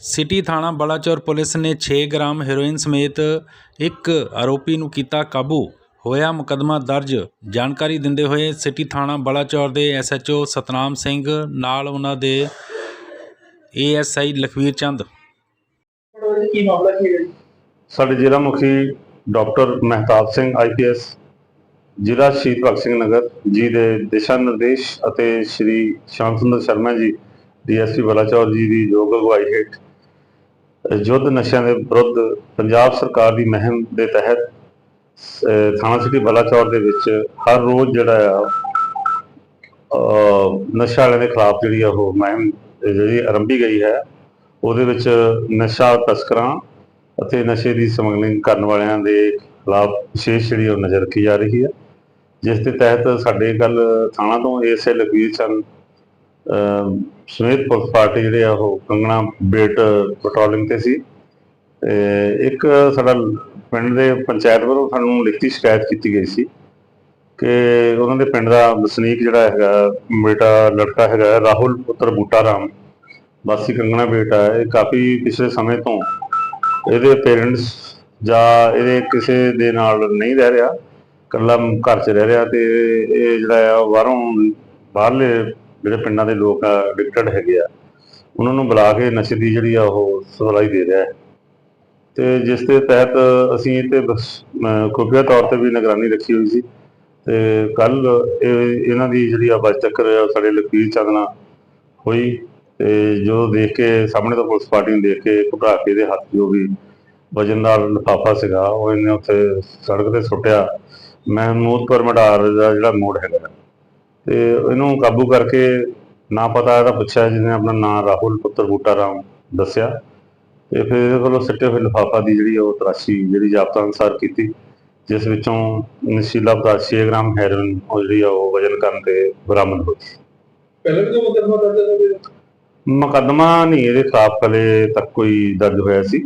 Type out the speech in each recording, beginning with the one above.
City ਥਾਣਾ Balachaur police ਨੇ 6 gram heroin ਸਮੇਤ ਇੱਕ ਆਰੋਪੀ ਨੂੰ ਕੀਤਾ ਕਾਬੂ। ਹੋਇਆ ਮੁਕੱਦਮਾ ਦਰਜ। ਜਾਣਕਾਰੀ ਦਿੰਦੇ ਹੋਏ ਸਿਟੀ ਥਾਣਾ ਬਲਾਚੌਰ ਦੇ ਐਸਐਚਓ ਸਤਨਾਮ ਸਿੰਘ ਨਾਲ ਉਹਨਾਂ ਦੇ ਏਐਸਆਈ ਲਖਵੀਰ ਚੰਦ। ਕੀ ਮਾਮਲਾ ਕੀ ਹੈ ਜੀ? ਸਾਡੇ ਜ਼ਿਲ੍ਹਾ ਮੁਖੀ ਡਾਕਟਰ ਮਹਿਤਾਬ ਸਿੰਘ ਆਈਪੀਐਸ ਜ਼ਿਲ੍ਹਾ ਸ਼ਹੀਦ ਭਗਤ ਸਿੰਘ ਨਗਰ ਜੀ ਦੇ ਦਿਸ਼ਾ ਨਿਰਦੇਸ਼ ਅਤੇ ਸ਼੍ਰੀ ਸ਼ਾਮ ਸੁੰਦਰ ਸ਼ਰਮਾ ਜੀ ਡੀਐਸਪੀ ਬਲਾਚੌਰ ਜੀ ਦੀ ਯੋਗ ਅਗਵਾਈ ਹੇਠ ਯੁੱਧ ਨਸ਼ਿਆਂ ਦੇ ਵਿਰੁੱਧ ਪੰਜਾਬ ਸਰਕਾਰ ਦੀ ਮੁਹਿੰਮ ਦੇ ਤਹਿਤ ਥਾਣਾ ਸਿਟੀ ਬਲਾਚੌਰ ਦੇ ਵਿੱਚ ਹਰ ਰੋਜ਼ ਜਿਹੜਾ ਆ ਨਸ਼ਾ ਵਾਲਿਆਂ ਦੇ ਖਿਲਾਫ ਜਿਹੜੀ ਆ ਉਹ ਮੁਹਿੰਮ, ਜਿਹੜੀ ਆਰੰਭੀ ਗਈ ਹੈ। ਉਹਦੇ ਵਿੱਚ ਨਸ਼ਾ ਤਸਕਰਾਂ ਅਤੇ ਨਸ਼ੇ ਦੀ ਸਮਗਲਿੰਗ ਕਰਨ ਵਾਲਿਆਂ ਦੇ ਖਿਲਾਫ ਵਿਸ਼ੇਸ਼ ਜਿਹੜੀ ਉਹ ਨਜ਼ਰ ਰੱਖੀ ਜਾ ਰਹੀ ਹੈ। ਜਿਸ ਦੇ ਤਹਿਤ ਸਾਡੇ ਕੱਲ ਥਾਣਾ ਤੋਂ ਏਐਸਏ ਲਖਵੀਰ ਚੰਦ ਸਮੇਤ ਪੁਲਿਸ ਪਾਰਟੀ ਜਿਹੜੇ ਆ ਉਹ ਕੰਗਣਾ ਬੇਟ ਪੈਟਰੋਲਿੰਗ ਤੇ ਸੀ। ਤੇ ਇੱਕ ਸਾਡਾ ਪਿੰਡ ਦੇ ਪੰਚਾਇਤ ਵੱਲੋਂ ਸਾਨੂੰ ਲਿਖਤੀ ਸ਼ਿਕਾਇਤ ਕੀਤੀ ਗਈ ਸੀ ਕਿ ਉਹਨਾਂ ਦੇ ਪਿੰਡ ਦਾ ਵਸਨੀਕ ਜਿਹੜਾ ਹੈਗਾ, ਬੇਟਾ, ਲੜਕਾ ਹੈਗਾ ਰਾਹੁਲ ਪੁੱਤਰ ਬੂਟਾ ਰਾਮ ਵਾਸੀ ਕੰਗਣਾ ਬੇਟਾ ਹੈ ਇਹ ਕਾਫੀ ਪਿਛਲੇ ਸਮੇਂ ਤੋਂ ਇਹਦੇ ਪੇਰੈਂਟਸ ਜਾਂ ਇਹਦੇ ਕਿਸੇ ਦੇ ਨਾਲ ਨਹੀਂ ਰਹਿ ਰਿਹਾ, ਇਕੱਲਾ ਘਰ 'ਚ ਰਹਿ ਰਿਹਾ ਤੇ ਇਹ ਜਿਹੜਾ ਆ ਬਾਹਰੋਂ ਬਾਹਰਲੇ ਜਿਹੜੇ ਪਿੰਡਾਂ ਦੇ ਲੋਕ ਆ ਐਡਿਕਟਡ ਹੈਗੇ ਆ ਉਹਨਾਂ ਨੂੰ ਬੁਲਾ ਕੇ ਨਸ਼ੇ ਦੀ ਜਿਹੜੀ ਆ ਉਹ ਸਪਲਾਈ ਦੇ ਰਿਹਾ ਹੈ। ਤੇ ਜਿਸ ਦੇ ਤਹਿਤ ਅਸੀਂ ਇਹ ਤੇ ਬਸ, ਖੁਫੀਆ ਤੌਰ ਤੇ ਵੀ ਨਿਗਰਾਨੀ ਰੱਖੀ ਹੋਈ ਸੀ। ਤੇ ਕੱਲ ਇਹਨਾਂ ਦੀ ਜਿਹੜੀ ਆ ਬਚ ਚੱਕਰ ਆ ਸਾਡੇ ਲਕੀਰ ਚੰਦ ਹੋਈ। ਤੇ ਜੋ ਦੇਖ ਕੇ ਸਾਹਮਣੇ ਤੋਂ ਪੁਲਿਸ ਪਾਰਟੀ ਨੂੰ ਦੇਖ ਕੇ ਘਬਰਾ ਕੇ ਇਹਦੇ ਹੱਥ ਜੋ ਵੀ ਵਜ਼ਨ ਵਜਨਦਾਰ ਲਿਫਾਫਾ ਸੀਗਾ ਉਹ ਇਹਨੇ ਉੱਥੇ ਸੜਕ ਤੇ ਸੁੱਟਿਆ। ਮਹਿਮੂਦਪੁਰ ਮਡਾਰ ਦਾ ਜਿਹੜਾ ਮੋੜ ਹੈਗਾ। ਤੇ ਇਹਨੂੰ ਕਾਬੂ ਕਰਕੇ ਨਾ ਪਤਾ ਇਹਦਾ ਪੁੱਛਿਆ ਜਿਹਨੇ ਆਪਣਾ ਨਾਮ ਰਾਹੁਲ ਪੁੱਤਰ ਬੂਟਾ ਰਾਮ ਦੱਸਿਆ। ਤੇ ਫਿਰ ਇਹਦੇ ਕੋਲੋਂ ਸਿੱਟੇ ਹੋਏ ਲਿਫਾਫਾ ਦੀ ਜਿਹੜੀ ਉਹ ਤਰਾਸ਼ੀ ਜਿਹੜੀ ਜ਼ਾਬਤਾ ਅਨੁਸਾਰ ਕੀਤੀ ਜਿਸ ਵਿੱਚੋਂ ਨਸ਼ੀਲਾ ਪਦਾਰਥ 6 ਗ੍ਰਾਮ ਹੈਰੋਇਨ ਉਹ ਜਿਹੜੀ ਆ ਉਹ ਵਜਨ ਕਰਨ ਤੇ ਬਰਾਮਦ ਹੋਈ। ਪਹਿਲਾਂ ਵੀ ਕੋਈ ਮੁਕੱਦਮਾ ਦਰਜ ਹੈ ਮੁਕੱਦਮਾ ਨਹੀਂ ਇਹਦੇ ਖਿਲਾਫ ਹਲੇ ਤੱਕ ਕੋਈ ਦਰਜ ਹੋਇਆ ਸੀ।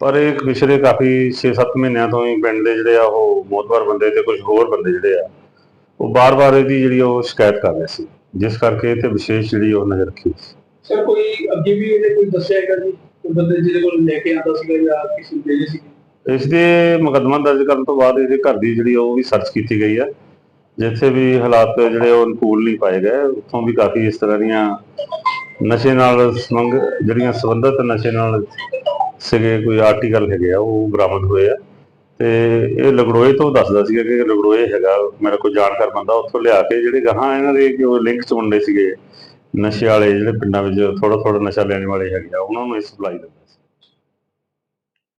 ਪਰ ਇਹ ਪਿਛਲੇ ਕਾਫੀ 6-7 ਮਹੀਨਿਆਂ ਤੋਂ ਹੀ ਪਿੰਡ ਦੇ ਜਿਹੜੇ ਆ ਉਹ ਮੋਤਬਰ ਬੰਦੇ ਤੇ ਕੁਝ ਹੋਰ ਬੰਦੇ ਜਿਹੜੇ ਆ ਉਹ ਬਾਰ-ਬਾਰ ਇਹਦੀ ਜਿਹੜੀ ਉਹ ਸ਼ਿਕਾਇਤ ਕਰ ਰਹੇ ਸੀ। ਜਿਸ ਕਰਕੇ ਤੇ ਵਿਸ਼ੇਸ਼ ਜਿਹੜੀ ਉਹ ਨਜ਼ਰ ਰੱਖੀ ਸੀ। ਸਰ ਕੋਈ ਅੱਗੇ ਵੀ ਇਹਨੇ ਕੋਈ ਦੱਸਿਆ ਹੈਗਾ ਜੀ? ਕੋਈ ਬੰਦੇ ਜਿਹਦੇ ਕੋਲ ਲੈ ਕੇ ਆਉਂਦਾ ਸੀਗਾ ਜਾਂ ਕਿਸੇ ਨੂੰ ਭੇਜੇ ਸੀ ਇਸ ਦੇ ਮੁਕੱਦਮਾ ਦਰਜ ਕਰਨ ਤੋਂ ਬਾਅਦ ਇਹਦੇ ਘਰ ਦੀ ਜਿਹੜੀ ਉਹ ਵੀ ਸਰਚ ਕੀਤੀ ਗਈ ਹੈ। ਜਿੱਥੇ ਵੀ ਹਾਲਾਤ ਜਿਹੜੇ ਉਹ ਅਨੁਕੂਲ ਨਹੀਂ ਪਾਏ ਗਏ ਉੱਥੋਂ ਵੀ ਕਾਫੀ ਇਸ ਤਰ੍ਹਾਂ ਦੀਆਂ ਨਸ਼ੇ ਨਾਲ ਸੰਬੰਧ ਜਿਹੜੀਆਂ ਸੰਬੰਧਿਤ ਨਸ਼ੇ ਨਾਲ ਸੀਗੇ ਕੋਈ ਆਰਟੀਕਲ ਹੈਗੇ ਆ ਉਹ ਬਰਾਮਦ ਹੋਏ ਆ। ਤੇ ਇਹ ਲਗੜੋਏ ਤੋਂ ਦੱਸਦਾ ਸੀਗਾ ਕਿ ਲਗੜੋਏ ਹੈਗਾ, ਮੇਰਾ ਕੋਈ ਜਾਣਕਾਰ ਬੰਦਾ ਉੱਥੋਂ ਲਿਆ ਕੇ ਜਿਹੜੇ ਗਾਹਾਂ ਇਹਨਾਂ ਦੇ ਜੋ ਲਿੰਕ ਚ ਮੁੰਡੇ ਸੀਗੇ, ਨਸ਼ੇ ਵਾਲੇ ਜਿਹੜੇ ਪਿੰਡਾਂ ਵਿੱਚ ਥੋੜਾ ਥੋੜਾ ਨਸ਼ਾ ਲੈਣ ਵਾਲੇ ਹੈਗੇ ਆ, ਉਹਨਾਂ ਨੂੰ ਇਹ ਸਪਲਾਈ ਦਿੰਦਾ।